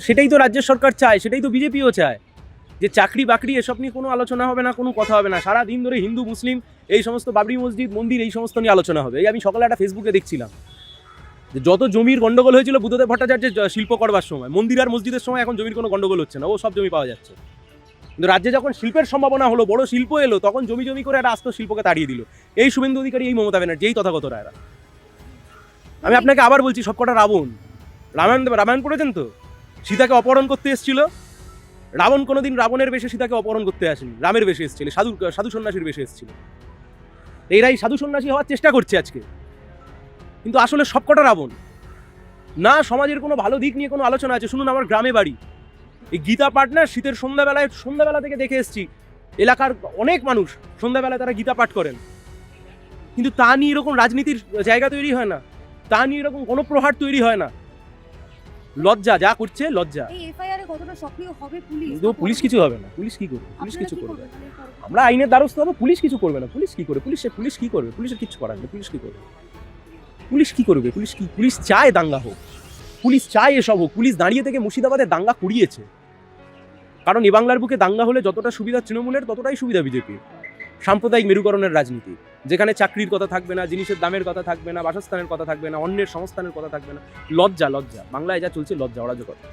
সেটাই তো রাজ্য সরকার চায়, সেটাই তো বিজেপিও চায়। যে চাকরি বাকরি এসব নিয়ে কোনো আলোচনা হবে না, কোনো কথা হবে না। সারা দিন ধরে হিন্দু, মুসলিম, এই সমস্ত বাবরি মসজিদ, মন্দির, এই সমস্ত নিয়ে আলোচনা হবে। এই আমি সকালে একটা ফেসবুকে দেখছিলাম। যে যত জমির গন্ডগোল হয়েছিল বুদ্ধদেব ভট্টাচার্যের শিল্প করবার সময়, মন্দির আর মসজিদের সময় এখন জমির কোনো গন্ডগোল হচ্ছে না। ও সব জমি পাওয়া যাচ্ছে। কিন্তু রাজ্যে যখন শিল্পের সম্ভাবনা হলো, বড় শিল্প এলো, তখন জমি জমি করে একটা আস্ত শিল্পকে তাড়িয়ে দিল। এই শুভেন্দু অধিকারী, এই মমতা ব্যানার্জি, এই তথাগত রায়রা। আমি আপনাকে আবার বলছি, সবকটা রাবণ। রামায়ণ রামায়ণ পড়েছেন তো? সীতাকে অপহরণ করতে এসেছিল। রাবণ কোনোদিন রাবণের বেশে সীতাকে অপহরণ করতে আসেনি। রামের বেশে এসেছিল, সাধু সাধু সন্ন্যাসীর বেশে এসেছিল। এরাই সাধু সন্ন্যাসী হওয়ার চেষ্টা করছে আজকে। কিন্তু আসলে সবকটা রাবণ। না, সমাজের কোনো ভালো দিক নিয়ে কোনো আলোচনা আছে। শুনুন আমার গ্রামে বাড়ি। এই গীতা পাঠ না, শীতের সন্ধ্যাবেলায়, সন্ধ্যাবেলা থেকে দেখে এসেছি। এলাকার অনেক মানুষ সন্ধ্যাবেলায় তারা গীতা পাঠ করেন। কিন্তু তা নিয়ে এরকম রাজনীতির জায়গা তৈরি হয় না। তা নিয়ে এরকম কোনো প্রহার তৈরি হয় না। লজ্জা যা করছে লজ্জা। এই এফআইআর এ কতটা সক্রিয় হবে পুলিশ? কিন্তু পুলিশ কিছু হবে না। পুলিশ কি করবে? পুলিশ কিছু করবে? আমরা আইনের দ্বারস্থ হব পুলিশ কিছু করবে না। পুলিশ কি করবে পুলিশ পুলিশ কি করবে? পুলিশের কিছু করার নেই। পুলিশ কি করবে? পুলিশ কি করবে? পুলিশ কি পুলিশ চায় দাঙ্গা হোক। পুলিশ চায় এসব হোক। পুলিশ দাঁড়িয়ে থেকে মুর্শিদাবাদে দাঙ্গা কুড়িয়েছে কারণ এ বাংলার বুকে দাঙ্গা হলে যতটা সুবিধা তৃণমূলের ততটাই সুবিধা বিজেপির। সাম্প্রদায়িক মেরুকরণের রাজনীতি। যেখানে চাকরির কথা থাকবে না, জিনিসের দামের কথা থাকবে না, বাসস্থানের কথা থাকবে না, অন্যের সংস্থানের কথা থাকবে না। লজ্জা লজ্জা। বাংলায় যা চলছে, লজ্জা, অরাজকতা।